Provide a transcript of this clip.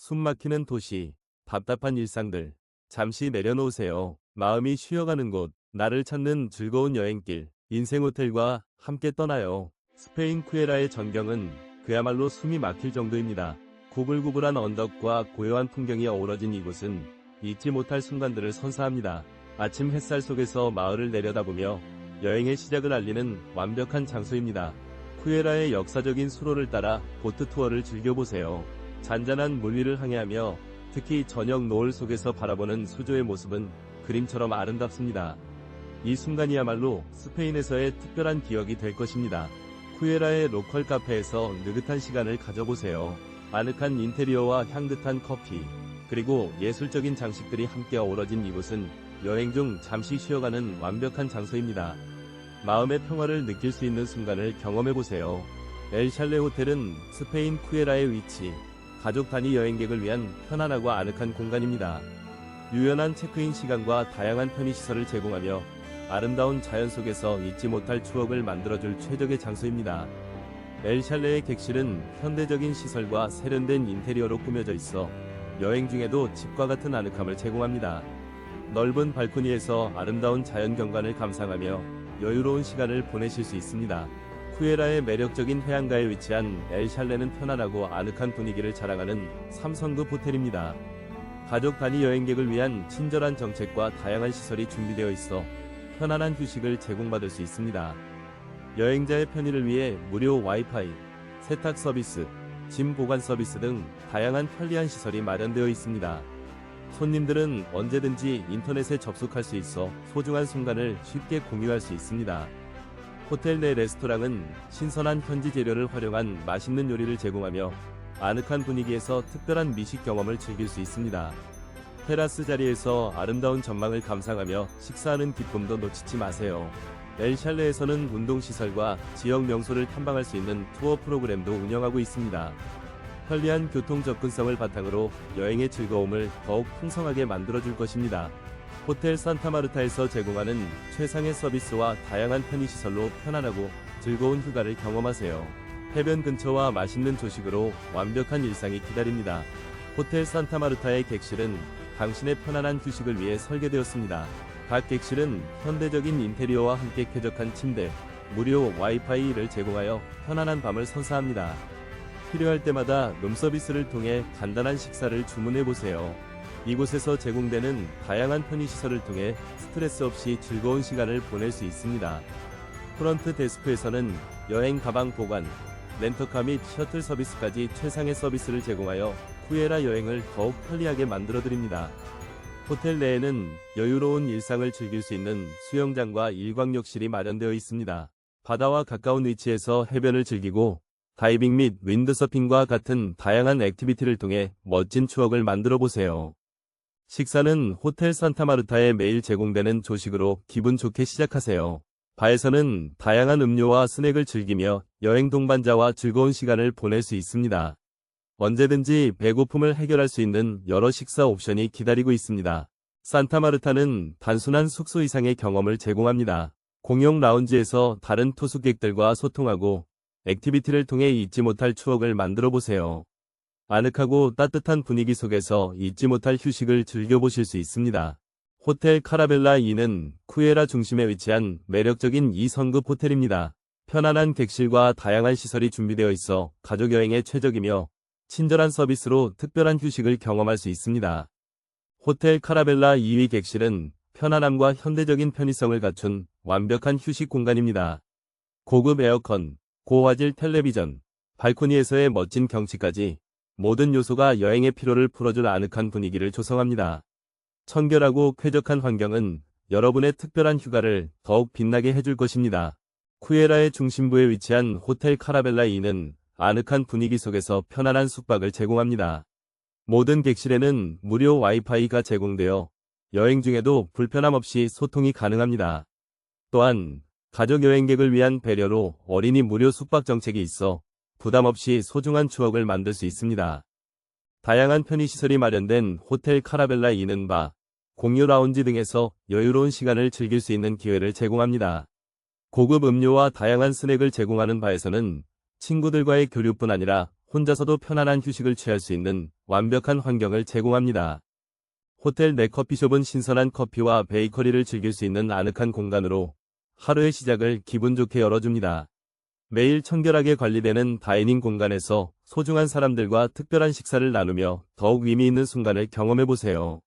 숨막히는 도시, 답답한 일상들, 잠시 내려놓으세요. 마음이 쉬어가는 곳, 나를 찾는 즐거운 여행길, 인생 호텔과 함께 떠나요. 스페인 쿠에라의 전경은 그야말로 숨이 막힐 정도입니다. 구불구불한 언덕과 고요한 풍경이 어우러진 이곳은 잊지 못할 순간들을 선사합니다. 아침 햇살 속에서 마을을 내려다보며 여행의 시작을 알리는 완벽한 장소입니다. 쿠에라의 역사적인 수로를 따라 보트 투어를 즐겨보세요. 잔잔한 물 위를 항해하며 특히 저녁 노을 속에서 바라보는 수조의 모습은 그림처럼 아름답습니다. 이 순간이야말로 스페인에서의 특별한 기억이 될 것입니다. 쿠에라의 로컬 카페에서 느긋한 시간을 가져보세요. 아늑한 인테리어와 향긋한 커피, 그리고 예술적인 장식들이 함께 어우러진 이곳은 여행 중 잠시 쉬어가는 완벽한 장소입니다. 마음의 평화를 느낄 수 있는 순간을 경험해보세요. 엘샬레 호텔은 스페인 쿠에라의 위치, 가족 단위 여행객을 위한 편안하고 아늑한 공간입니다. 유연한 체크인 시간과 다양한 편의시설을 제공하며 아름다운 자연 속에서 잊지 못할 추억을 만들어줄 최적의 장소입니다. 엘샬레의 객실은 현대적인 시설과 세련된 인테리어로 꾸며져 있어 여행 중에도 집과 같은 아늑함을 제공합니다. 넓은 발코니에서 아름다운 자연 경관을 감상하며 여유로운 시간을 보내실 수 있습니다. 쿠에라의 매력적인 해안가에 위치한 엘샬레는 편안하고 아늑한 분위기를 자랑하는 3성급 호텔입니다. 가족 단위 여행객을 위한 친절한 정책과 다양한 시설이 준비되어 있어 편안한 휴식을 제공받을 수 있습니다. 여행자의 편의를 위해 무료 와이파이, 세탁 서비스, 짐 보관 서비스 등 다양한 편리한 시설이 마련되어 있습니다. 손님들은 언제든지 인터넷에 접속할 수 있어 소중한 순간을 쉽게 공유할 수 있습니다. 호텔 내 레스토랑은 신선한 현지 재료를 활용한 맛있는 요리를 제공하며 아늑한 분위기에서 특별한 미식 경험을 즐길 수 있습니다. 테라스 자리에서 아름다운 전망을 감상하며 식사하는 기쁨도 놓치지 마세요. 엘샬레에서는 운동시설과 지역 명소를 탐방할 수 있는 투어 프로그램도 운영하고 있습니다. 편리한 교통 접근성을 바탕으로 여행의 즐거움을 더욱 풍성하게 만들어줄 것입니다. 호텔 산타마르타에서 제공하는 최상의 서비스와 다양한 편의시설로 편안하고 즐거운 휴가를 경험하세요. 해변 근처와 맛있는 조식으로 완벽한 일상이 기다립니다. 호텔 산타마르타의 객실은 당신의 편안한 휴식을 위해 설계되었습니다. 각 객실은 현대적인 인테리어와 함께 쾌적한 침대, 무료 와이파이를 제공하여 편안한 밤을 선사합니다. 필요할 때마다 룸서비스를 통해 간단한 식사를 주문해 보세요. 이곳에서 제공되는 다양한 편의시설을 통해 스트레스 없이 즐거운 시간을 보낼 수 있습니다. 프런트 데스크에서는 여행 가방 보관, 렌터카 및 셔틀 서비스까지 최상의 서비스를 제공하여 쿠에라 여행을 더욱 편리하게 만들어 드립니다. 호텔 내에는 여유로운 일상을 즐길 수 있는 수영장과 일광욕실이 마련되어 있습니다. 바다와 가까운 위치에서 해변을 즐기고 다이빙 및 윈드서핑과 같은 다양한 액티비티를 통해 멋진 추억을 만들어 보세요. 식사는 호텔 산타마르타에 매일 제공되는 조식으로 기분 좋게 시작하세요. 바에서는 다양한 음료와 스낵을 즐기며 여행 동반자와 즐거운 시간을 보낼 수 있습니다. 언제든지 배고픔을 해결할 수 있는 여러 식사 옵션이 기다리고 있습니다. 산타마르타는 단순한 숙소 이상의 경험을 제공합니다. 공용 라운지에서 다른 투숙객들과 소통하고 액티비티를 통해 잊지 못할 추억을 만들어 보세요. 아늑하고 따뜻한 분위기 속에서 잊지 못할 휴식을 즐겨보실 수 있습니다. 호텔 카라벨라 2는 쿠에라 중심에 위치한 매력적인 2성급 호텔입니다. 편안한 객실과 다양한 시설이 준비되어 있어 가족 여행에 최적이며 친절한 서비스로 특별한 휴식을 경험할 수 있습니다. 호텔 카라벨라 2위 객실은 편안함과 현대적인 편의성을 갖춘 완벽한 휴식 공간입니다. 고급 에어컨, 고화질 텔레비전, 발코니에서의 멋진 경치까지 모든 요소가 여행의 피로를 풀어줄 아늑한 분위기를 조성합니다. 청결하고 쾌적한 환경은 여러분의 특별한 휴가를 더욱 빛나게 해줄 것입니다. 쿠에라의 중심부에 위치한 호텔 카라벨라 2는 아늑한 분위기 속에서 편안한 숙박을 제공합니다. 모든 객실에는 무료 와이파이가 제공되어 여행 중에도 불편함 없이 소통이 가능합니다. 또한 가족 여행객을 위한 배려로 어린이 무료 숙박 정책이 있어 부담 없이 소중한 추억을 만들 수 있습니다. 다양한 편의시설이 마련된 호텔 카라벨라 2는 바, 공유 라운지 등에서 여유로운 시간을 즐길 수 있는 기회를 제공합니다. 고급 음료와 다양한 스낵을 제공하는 바에서는 친구들과의 교류뿐 아니라 혼자서도 편안한 휴식을 취할 수 있는 완벽한 환경을 제공합니다. 호텔 내 커피숍은 신선한 커피와 베이커리를 즐길 수 있는 아늑한 공간으로 하루의 시작을 기분 좋게 열어줍니다. 매일 청결하게 관리되는 다이닝 공간에서 소중한 사람들과 특별한 식사를 나누며 더욱 의미 있는 순간을 경험해 보세요.